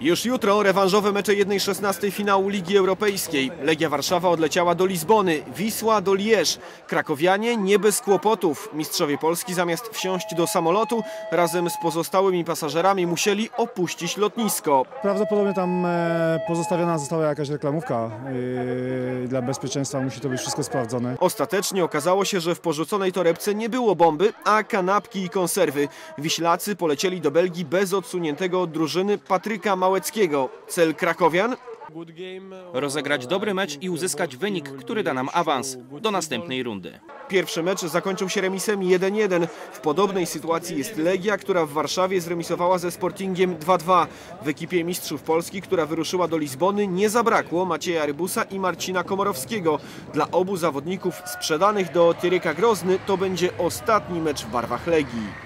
Już jutro rewanżowe mecze 1-16 finału Ligi Europejskiej. Legia Warszawa odleciała do Lizbony, Wisła do Lierz. Krakowianie nie bez kłopotów. Mistrzowie Polski zamiast wsiąść do samolotu razem z pozostałymi pasażerami musieli opuścić lotnisko. Prawdopodobnie tam e, pozostawiona została jakaś reklamówka. e, Dla bezpieczeństwa musi to być wszystko sprawdzone. Ostatecznie okazało się, że w porzuconej torebce nie było bomby, a kanapki i konserwy. Wiślacy polecieli do Belgii bez odsuniętego od drużyny Patryka Małeckiego. Cel krakowian? rozegrać dobry mecz i uzyskać wynik, który da nam awans do następnej rundy. Pierwszy mecz zakończył się remisem 1-1. W podobnej sytuacji jest Legia, która w Warszawie zremisowała ze Sportingiem 2-2. W ekipie mistrzów Polski, która wyruszyła do Lizbony, nie zabrakło Macieja Rybusa i Marcina Komorowskiego. Dla obu zawodników sprzedanych do Tyreka Grozny to będzie ostatni mecz w barwach Legii.